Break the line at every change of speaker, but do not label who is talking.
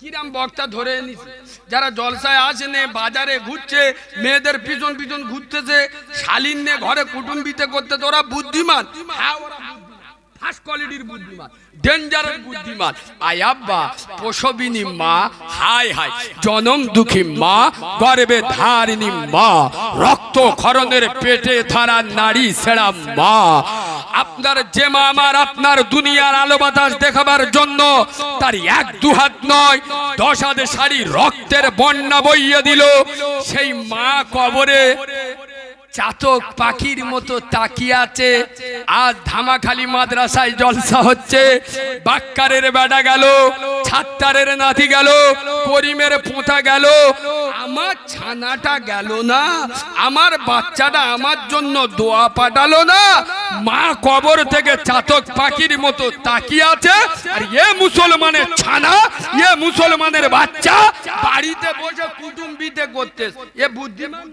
কিরাম বক্তা ধরে যারা জলসায় আসেনে, বাজারে ঘুরছে, মেয়েদের পিছন পিছন ঘুরতেছে ঘরে কুটুম্বিতে করতেছে, ওরা বুদ্ধিমান। হ্যাঁ জনম দুঃখী মা গর্বে ধারিণী মা রক্ত খরণের পেটে ধরা নারী সেরা মা। যে মা আমার আপনার দুনিয়ার আলো বাতাস দেখাবার জন্য, তার এক দু হাত নয়, দশ হাতে শাড়ি রক্তের বন্যা বইয়ে দিল। সেই মা কবরে চাতক পাখির মতো তাকিয়ে আছে। আজ ধামাখালি মাদ্রাসায় জলসা হচ্ছে। বাক্কারের বেড়া গেল, ছাত্তারের নাতি গেল, করিমের পোঁতা গেল। আমার ছানাটা গেল না, আমার বাচ্চাটা আমার জন্য দোয়া পাঠালো না। মা কবর থেকে চাতক পাখির মতো তাকিয়ে আছে। আর এ মুসলমানের ছানা, এ মুসলমানের বাচ্চা, বাড়িতে বসে কুটুম্বিতে করতে এ বুদ্ধিমান?